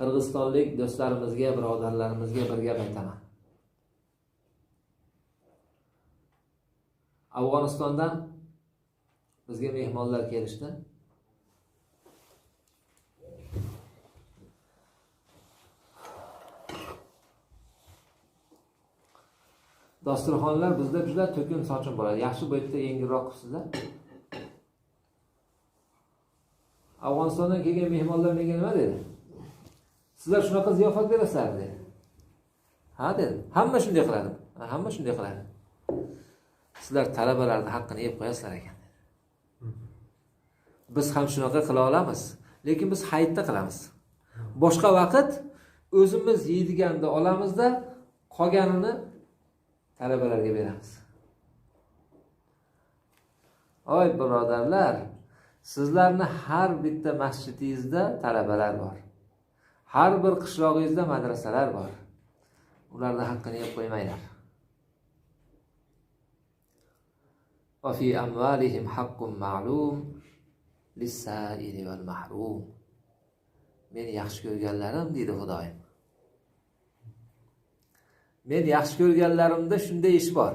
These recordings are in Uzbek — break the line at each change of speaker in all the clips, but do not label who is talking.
qirg'izistonlik do'stlarimizga birodarlarimizga bir gap aytaman. Afg'onistondan bizga mehmonlar kelishdi. Dasturxonlar bizda juda to'kin sochin bo'ladi. Yaxshi bu yerda yengilroq qilibsizlar afg'onistondan kelgan mehmonlar menga nima dedi? Sizlar shunaqa ziyofat berasizlar dedi. Ha dedim hamma shunday qiladi. Hamma shunday qiladi. Sizlar talabalarni haqqini yeb qo'yasizlar ekan biz ham shunaqa qila olamiz lekin biz hayitda qilamiz. Boshqa vaqt o'zimiz yeydiganda olamizda qolganini talabalarga beramiz. Oy birodarlar sizlarni har bitta masjidingizda talabalar bor. har bir qishlog'ingizda madrasalar bor ularni haqqini yeb qo'ymanglar وفي أموالهم حق معلوم للسائل والمحروم meni yaxshi ko'rganlarim deydi xudoyim men yaxshi ko'rganlarimda shunday ish bor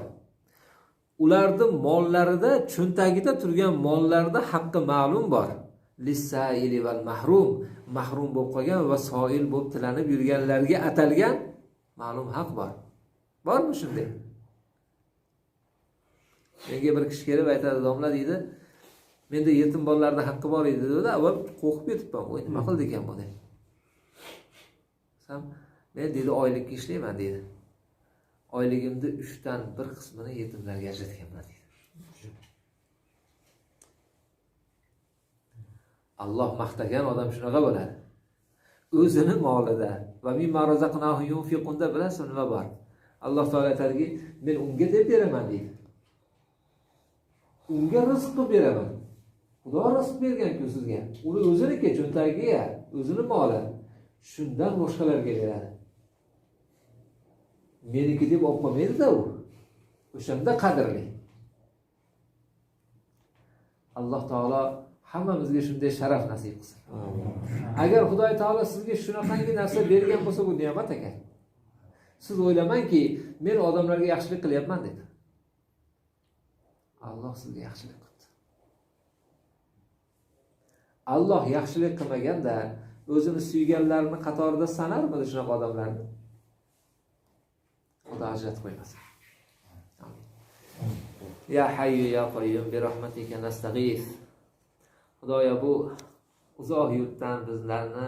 ularni mollarida cho'ntagida turgan mollarda haqqi ma'lum bor Lissaili val mahrum. Mahrum bo'lib qolgan va soil bo'lib tilanib yurganlarga atalgan ma'lum haq bor. Bormi shunday? Menga bir kishi kelib aytadi domla deydi menda yetim bolalarni haqqi bor edi dedi avval qo'rqib ketibman voy nima qildi ekan bu? deb men deydi oylikka ishlayman deydi oyligimni uchdan bir qismini yetimlarga ajratganman deydi alloh maqtagan odam shunaqa bo'ladi. O'zini molida va mimma razaqnahu bilasizmi nima bor? Alloh taolo aytadiki men unga deb beraman deydi. Unga rizq qilib beraman. Xudo rizq berganku sizga. Uni o'ziniki cho'ntagiga o'zini moli. Shundan boshqalarga beradi. Meniki deb olib qolmaydida u. O'shanda qadrli. Alloh taolo hammamizga shunday sharaf nasib qilsin. Agar xudoy taolo sizga shunaqangi narsa bergan bo'lsa bu ne'mat ekan siz o'ylamangki men odamlarga yaxshilik qilyapman deb alloh sizga yaxshilik qildi. Alloh yaxshilik qilmaganda o'zini suyganlarini qatorida sanarmidi shunaqa odamlarni? Xudo ajratib qo'ymasin. Hayyu ya qayyum bi rahmatika nastag'is xudoyo bu uzoq yurtdan bizlarni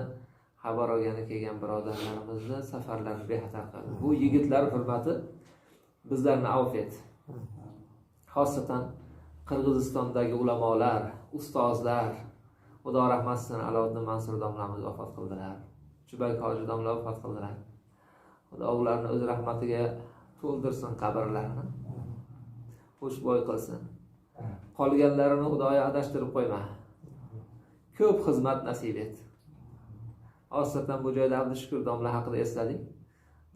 xabar olgani kelgan birodarlarimizni safarlarini bexatar qil bu yigitlar hurmati bizlarni avf et. Xosatan qirg'izistondagi ulamolar ustozlar xudo rahmat qilsin aloviddin mansur domlamiz vafot qildilar. Chubak hoji domla vafot qildilar. Xudo ularni o'z rahmatiga to'ldirsin qabrlarini. Xushbo'y qilsin. Qolganlarini xudoyo adashtirib qo'yma. Ko'p xizmat nasib et xosatan bu joyda abdushukur domla haqida esladik.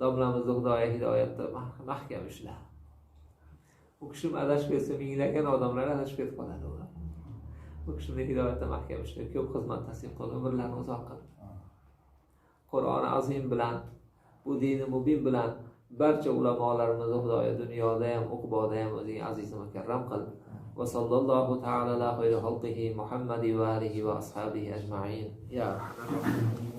Domlamizni xudoyo hidoyatda mahkam ushla u kishi adashib ketsa minglagan odamlar adashib ketib qoladi ular. Bu kishini hidoyatda mahkam ushla ko'p xizmat nasib qil umrlarini uzoq qil qur'oni azim bilan bu dini mubin bilan barcha ulamolarimizni xudoyo dunyoda ham uqboda ham o'zing aziz mukarram qil وصلى الله تعالى على خير خلقه محمد وآله وأصحابه أجمعين. يا رحمن